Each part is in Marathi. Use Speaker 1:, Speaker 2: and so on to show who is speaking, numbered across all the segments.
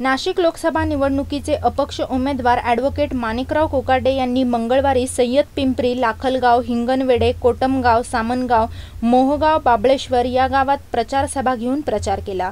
Speaker 1: नाशिक लोकसभा निवडणुकीचे अपक्ष उमेदवार ॲडव्होकेट माणिकराव कोकाटे यांनी मंगळवारी सय्यद पिंपरी लाखलगाव हिंगणवेडे कोटमगाव सामनगाव मोहगाव बाबळेश्वर या गावात प्रचारसभा घेऊन प्रचार केला.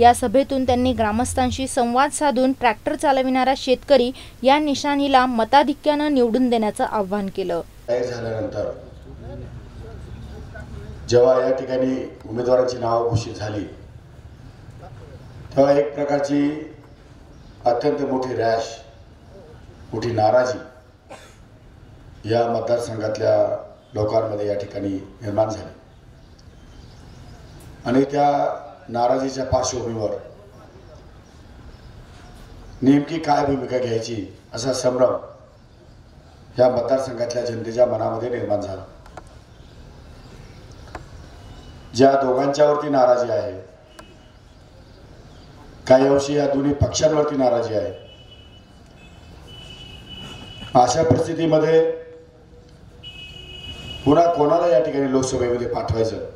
Speaker 1: या सभेतून त्यांनी ग्रामस्थांशी संवाद साधून ट्रॅक्टर चालविणारा शेतकरी या निशाणीला मताधिक्यानं निवडून देण्याचं आवाहन केलं.
Speaker 2: झाल्यानंतर जेव्हा या ठिकाणी उमेदवारांची नावं घोषित झाली तेव्हा एक प्रकारची अत्यंत मोठी रॅश मोठी नाराजी या मतदारसंघातल्या लोकांमध्ये या ठिकाणी निर्माण झाली. आणि त्या नाराजीच्या पार्श्वभूमीवर नेमकी काय भूमिका घ्यायची असा संभ्रम या मतदारसंघातल्या जनतेच्या मनामध्ये निर्माण झाला. ज्या दोघांच्यावरती नाराजी आहे काही अंशी या दोन्ही पक्षांवरती नाराजी आहे अशा परिस्थितीमध्ये पुन्हा कोणाला या ठिकाणी लोकसभेमध्ये पाठवायचं?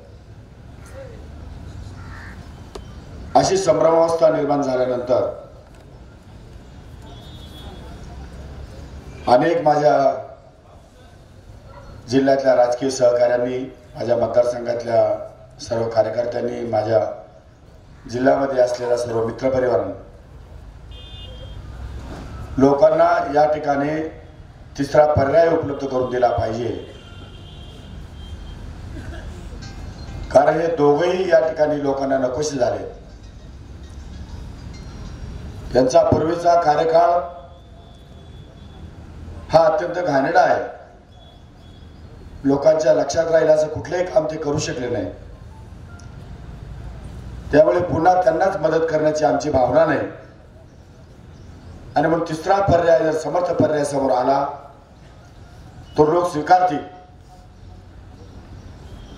Speaker 2: अशी संभ्रमावस्था निर्माण झाल्यानंतर अनेक माझ्या जिल्ह्यातल्या राजकीय सहकाऱ्यांनी माझ्या मतदारसंघातल्या सर्व कार्यकर्त्यांनी माझ्या जिल्ह्यामध्ये असलेल्या सर्व मित्रपरिवारांनी लोकांना या ठिकाणी तिसरा पर्याय उपलब्ध करून दिला पाहिजे. कारण हे दोघंही या ठिकाणी लोकांना नकोशी झाले त्यांचा पूर्वीचा कार्यकाळ हा अत्यंत घाणेडा आहे. लोकांच्या लक्षात राहील असं कुठलंही काम ते करू शकले नाही. त्यामुळे पुन्हा त्यांनाच मदत करण्याची आमची भावना नाही. आणि मग तिसरा पर्याय जर समर्थ पर्याय समोर आला तो लोक स्वीकारतील.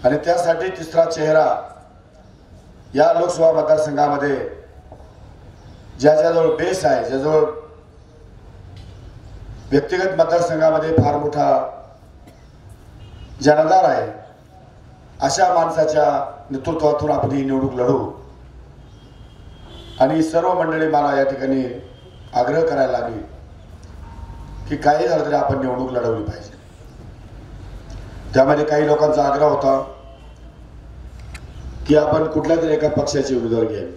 Speaker 2: आणि त्यासाठी तिसरा चेहरा या लोकसभा मतदारसंघामध्ये ज्याच्याजवळ बेस आहे ज्याजवळ व्यक्तिगत मतदारसंघामध्ये फार मोठा जनाधार आहे अशा माणसाच्या नेतृत्वातून आपण ही निवडणूक लढू. आणि सर्व मंडळी मला या ठिकाणी आग्रह करायला लागली की काही झालं तरी आपण निवडणूक लढवली पाहिजे. त्यामध्ये काही लोकांचा आग्रह होता की आपण कुठल्या तरी एका पक्षाची उमेदवार घ्यावी.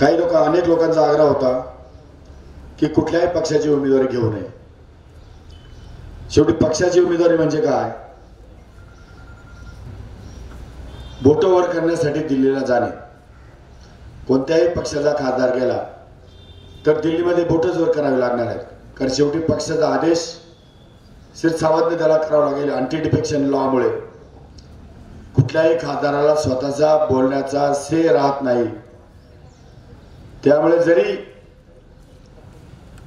Speaker 2: काही लोक अनेक लोकांचा आग्रह होता की कुठल्याही पक्षाची उमेदवारी घेऊ नये. शेवटी पक्षाची उमेदवारी म्हणजे काय? बोट वर करण्यासाठी दिल्लीला जाणे. कोणत्याही पक्षाचा खासदार गेला तर दिल्लीमध्ये बोटच वर करावे लागणार आहेत. कारण शेवटी पक्षाचा आदेश श्री सावंतने त्याला करावा लागेल अँटी डिफेक्शन लॉमुळे कुठल्याही खासदाराला स्वतःचा बोलण्याचा से राहत नाही. त्यामुळे जरी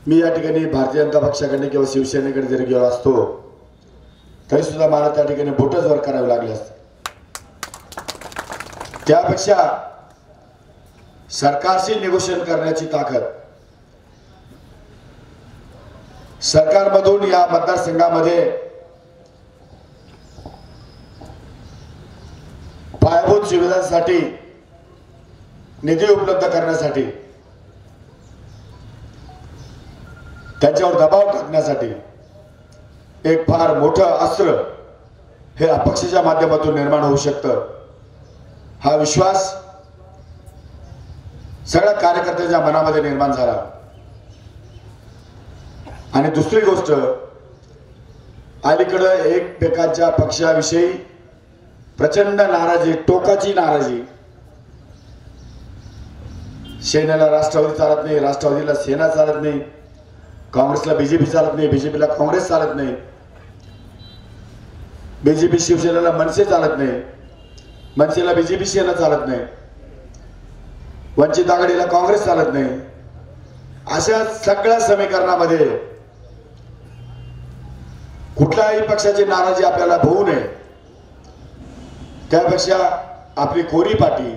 Speaker 2: मी या ठिकाणी भारतीय जनता पक्षाकडे किंवा शिवसेनेकडे जरी गेलो असतो तरी सुद्धा मला त्या ठिकाणी बोटच वर करावे लागले असते. त्यापेक्षा सरकारशी निगोशिएशन करण्याची ताकद सरकारमधून या मतदारसंघामध्ये पायाभूत सुविधांसाठी निधी उपलब्ध करण्यासाठी त्यांच्यावर दबाव टाकण्यासाठी एक फार मोठं अस्त्र हे अपक्षाच्या माध्यमातून निर्माण होऊ शकतं. हा विश्वास सगळ्या कार्यकर्त्यांच्या मनामध्ये निर्माण झाला. आणि दुसरी गोष्ट अलीकडं एकमेकांच्या पक्षाविषयी प्रचंड नाराजी टोकाची नाराजी. सेनेला राष्ट्रवादी चालत नाही राष्ट्रवादीला सेना चालत नाही. काँग्रेसला बीजेपी चालत नाही बीजेपीला काँग्रेस चालत नाही. बीजेपी शिवसेनेला मनसे चालत नाही. मनसेला बीजेपी सेना चालत नाही. वंचित आघाडीला काँग्रेस चालत नाही. अशा सगळ्या समीकरणामध्ये कुठल्याही पक्षाची नाराजी आपल्याला होऊ नये. त्यापेक्षा आपली कोरी पाठी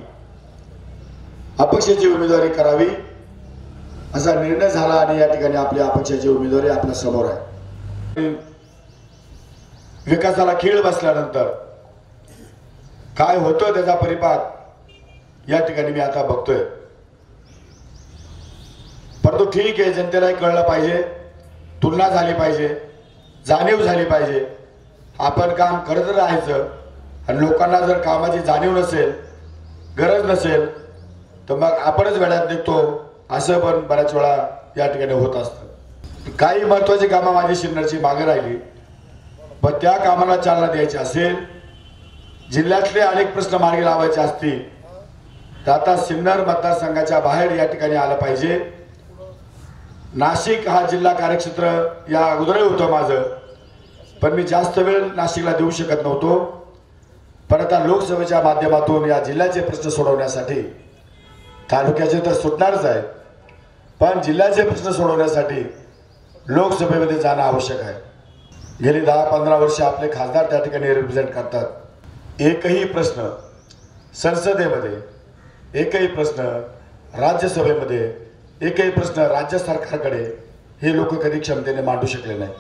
Speaker 2: अपक्षाची उमेदवारी करावी. असा निर्णय झाला आणि या ठिकाणी आपल्या अपक्षाची उमेदवारी आपल्यासमोर आहे. विकासाला खीळ बसल्यानंतर काय होतं त्याचा परिपाक या ठिकाणी मी आता बघतोय. परंतु ठीक आहे जनतेलाही कळलं पाहिजे तुलना झाली पाहिजे जाणीव झाली पाहिजे. आपण काम करत राहायचं आणि लोकांना जर कामाची जाणीव नसेल गरज नसेल तर मग आपणच वेळात निघतो. असं पण बऱ्याच वेळा या ठिकाणी होत असतं. काही महत्वाची कामं माझी सिन्नरची मागे राहिली. पण त्या कामाला चालना द्यायची असेल जिल्ह्यातले अनेक प्रश्न मार्गी लावायचे असतील तर आता सिन्नर मतदारसंघाच्या बाहेर या ठिकाणी आलं पाहिजे. नाशिक हा जिल्हा कार्यक्षेत्र या अगोदरही होतं माझं पण मी जास्त वेळ नाशिकला देऊ शकत नव्हतो. पण आता लोकसभेच्या माध्यमातून या जिल्ह्याचे प्रश्न सोडवण्यासाठी तालुक्याचे तर सुटणारच आहे. पण जिल्ह्याचे प्रश्न सोडवण्यासाठी लोकसभेमध्ये जाणं आवश्यक आहे. गेली दहा पंधरा वर्ष आपले खासदार त्या ठिकाणी रिप्रेझेंट करतात. एकही प्रश्न संसदेमध्ये एकही प्रश्न राज्यसभेमध्ये एकही प्रश्न राज्य सरकारकडे हे लोक कधी क्षमतेने मांडू शकले नाही.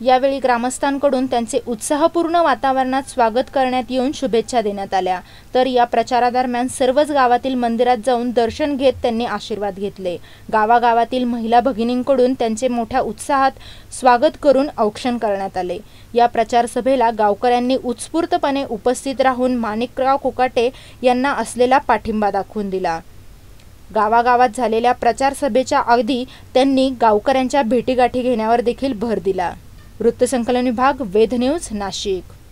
Speaker 1: यावेळी ग्रामस्थांकडून त्यांचे उत्साहपूर्ण वातावरणात स्वागत करण्यात येऊन शुभेच्छा देण्यात आल्या. तर या प्रचारादरम्यान सर्वच गावातील मंदिरात जाऊन दर्शन घेत त्यांनी आशीर्वाद घेतले. गावागावातील महिला भगिनींकडून त्यांचे मोठ्या उत्साहात स्वागत करून औक्षण करण्यात आले. या प्रचार सभेला गावकऱ्यांनी उत्स्फूर्तपणे उपस्थित राहून माणिकराव कोकाटे यांना असलेला पाठिंबा दाखवून दिला. गावागावात झालेल्या प्रचार सभेच्या अगदी त्यांनी गावकऱ्यांच्या भेटीगाठी घेण्यावर देखील भर दिला. वृत्तसंकलन विभाग वेध न्यूज नाशिक.